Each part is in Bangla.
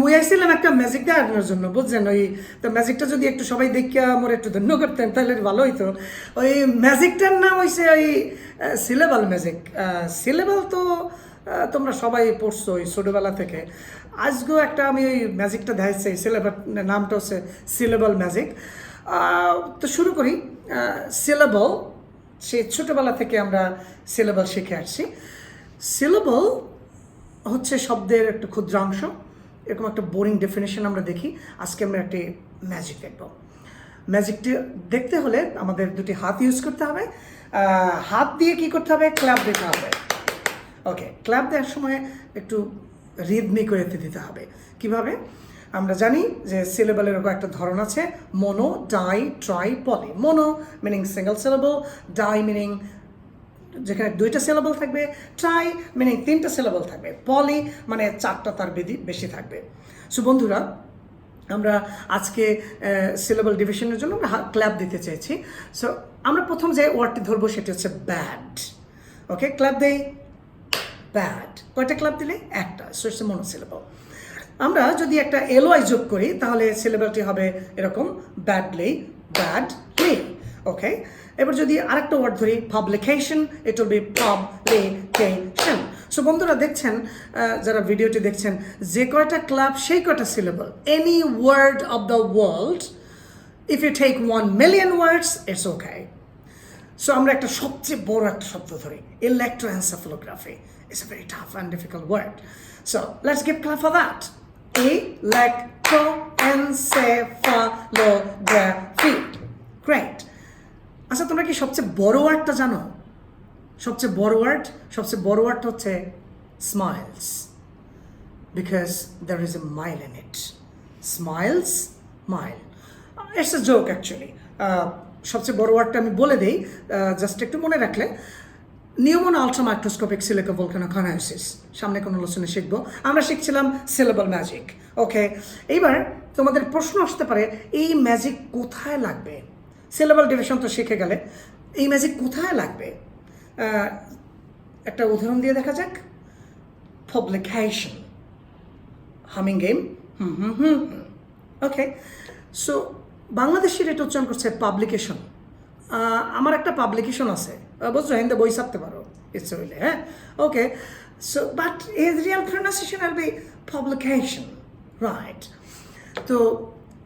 মুই আইছিলাম একটা ম্যাজিক দেখানোর জন্য, বুঝছেন? ওই তো ম্যাজিকটা যদি একটু সবাই দেখিয়া আমার একটু ধন্য করতেন, তাহলে ভালো হইতো। ওই ম্যাজিকটার নাম হইছে ওই সিলেবাল ম্যাজিক সিলেবাল তো তোমরা সবাই পড়ছো ওই ছোটোবেলা থেকে। আজকেও একটা আমি ওই ম্যাজিকটা দেখাচ্ছি সিলেবাল নামটা হচ্ছে সিলেবাল ম্যাজিক তো শুরু করি সিলেবল সে ছোটোবেলা থেকে আমরা সিলেবাল শিখে আসছি। সিলেবল হচ্ছে শব্দের একটা ক্ষুদ্রাংশ। এরকম একটা বোরিং ডেফিনেশন আমরা দেখি, আজকে আমরা একটি ম্যাজিক দেখব। ম্যাজিকটি দেখতে হলে আমাদের দুটি হাত ইউজ করতে হবে। হাত দিয়ে কি করতে হবে? ক্ল্যাপ দিতে হবে। ওকে ক্ল্যাপ দেওয়ার সময় একটু রিদমিক ওয়েতে দিতে হবে। কীভাবে? আমরা জানি যে সিলেবলের কয়েকটা ধরন আছে mono di tri poly mono meaning single syllable di meaning যেখানে দুইটা সিলেবল থাকবে ট্রাই মানে তিনটা সিলেবল থাকবে। পলি মানে চারটা তার বেশি থাকবে। সো বন্ধুরা, আমরা আজকে সিলেবল ডিভিশনের জন্য আমরা ক্ল্যাপ দিতে চেয়েছি সো আমরা প্রথম যে ওয়ার্ডটি ধরবো সেটি হচ্ছে ব্যাড ওকে ক্ল্যাপ দেই। ব্যাড কয়টা ক্লাব দিলে? একটা। সো ইটস মনোসিলেবল আমরা যদি একটা এলওয়াই যোগ করি, তাহলে সিলেবলটি হবে এরকম ব্যাডলি ব্যাডলি ওকে এবার যদি আরেকটা ওয়ার্ড ধরি publication it will be publication so বন্ধুরা দেখছেন যারা ভিডিওটি দেখছেন, যে কয়টা ক্লাব সেই কয়টা syllable any word of the world if you take one million words it's okay so আমরা একটা সবচেয়ে বড় একটা শব্দ ধরি electroencephalography it's a very tough and difficult word. So, let's give clap for that. Electroencephalography. Great. আচ্ছা তোমরা কি সবচেয়ে বড় ওয়ার্ডটা জানো? সবচেয়ে বড় ওয়ার্ড সবচেয়ে বড় ওয়ার্ডটা হচ্ছে smiles because there is a mile in it. Smiles mile Uh, It's joke. Uh, সবচেয়ে বড় ওয়ার্ডটা আমি বলে দিই জাস্ট একটু মনে রাখলে। Pneumonoultramicroscopicsilicovolcanoconiosis সামনে কোনো আলোচনা শিখব। আমরা শিখছিলাম সিলেবল ম্যাজিক ওকে এইবার তোমাদের প্রশ্ন আসতে পারে এই ম্যাজিক কোথায় লাগবে? সিলেবল ডিভিশন তো শিখে গেলে এই ম্যাজিক কোথায় লাগবে? একটা উদাহরণ দিয়ে দেখা যাক। Publication. Humming game hmm hmm hmm okay so বাংলাদেশের এটা উচ্চারণ করছে পাবলিকেশন আমার একটা পাবলিকেশন আছে। বুঝছ? হিন্দে বই ছাপতে পারো। ইচ্ছে হইলে হ্যাঁ? Okay so but as real pronunciation R be publication right তো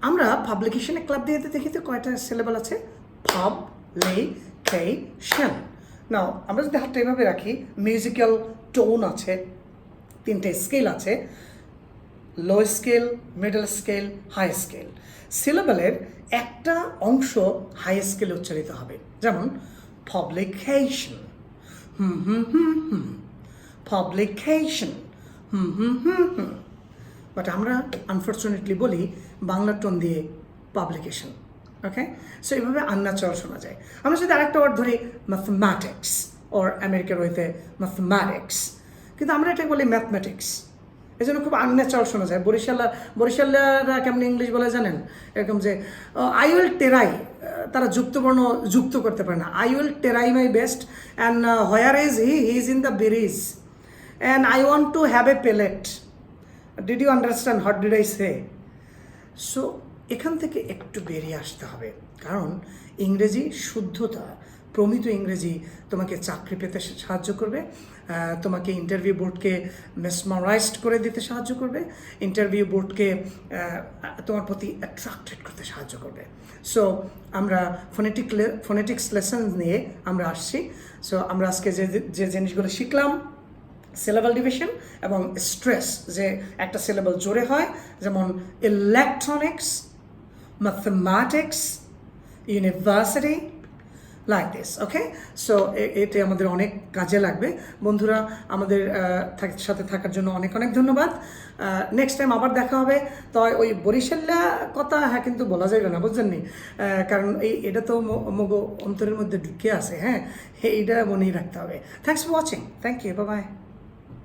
আমরা পাবলিকেশনে ক্লাব দিয়ে দেখি তো কয়টা সিলেবল আছে? পাবলিকেশন নাও আমরা যদি হাতটা এভাবে রাখি মিউজিক্যাল টোন আছে, তিনটে স্কেল আছে low scale middle scale high scale সিলেবলের একটা অংশ হাই স্কেলে উচ্চারিত হবে। যেমন publication hmm hmm hmm hmm. Publication hmm hmm hmm hmm. But আমরা আনফর্চুনেটলি বলি, বাংলা টোন দিয়ে পাবলিকেশন ওকে সো এইভাবে আন্নাচল শোনা যায়। আমরা যদি আরেকটা ওয়ার্ড ধরি ম্যাথমেটিক্স ওর আমেরিকার ওইতে ম্যাথমেটিক্স কিন্তু আমরা এটা বলি ম্যাথমেটিক্স এই জন্য খুব আনন্যাচারাল শোনা যায়। বরিশাল্লা, বরিশাল্লারা কেমন ইংলিশ বলে জানেন? এরকম যে আই উইল টেরাই তারা যুক্তবর্ণ যুক্ত করতে পারে না। I will try my best, and where is he? He is in the berries. And, I want to have a pellet. Did you understand what did I say so এখান থেকে একটু বেরিয়ে আসতে হবে। কারণ ইংরেজি শুদ্ধতা, প্রমিত ইংরেজি তোমাকে চাকরি পেতে সাহায্য করবে তোমাকে ইন্টারভিউ বোর্ডকে মেসমারাইজড করে দিতে সাহায্য করবে ইন্টারভিউ বোর্ডকে তোমার প্রতি অ্যাট্রাক্টেড করতে সাহায্য করবে। সো আমরা ফোনেটিক ফোনেটিক্স লেসন নিয়ে আমরা আসছি। সো আমরা আজকে যে যে জিনিসগুলো শিখলাম সিলেবাল ডিভিশন এবং স্ট্রেস যে একটা সিলেবাল জোরে হয়, যেমন electronics mathematics university like this okay so এতে আমাদের অনেক কাজে লাগবে। বন্ধুরা, আমাদের সাথে থাকার জন্য অনেক অনেক ধন্যবাদ। নেক্সট টাইম আবার দেখা হবে। তো ওই বরিশাল্লা কথা হ্যাঁ কিন্তু বলা যাবে না, বুঝছেন নি? কারণ এই, এটা তো মগ অন্তরের মধ্যে ঢুকে আছে হ্যাঁ? এইটা মনেই রাখতে হবে। Thanks for watching thank you bye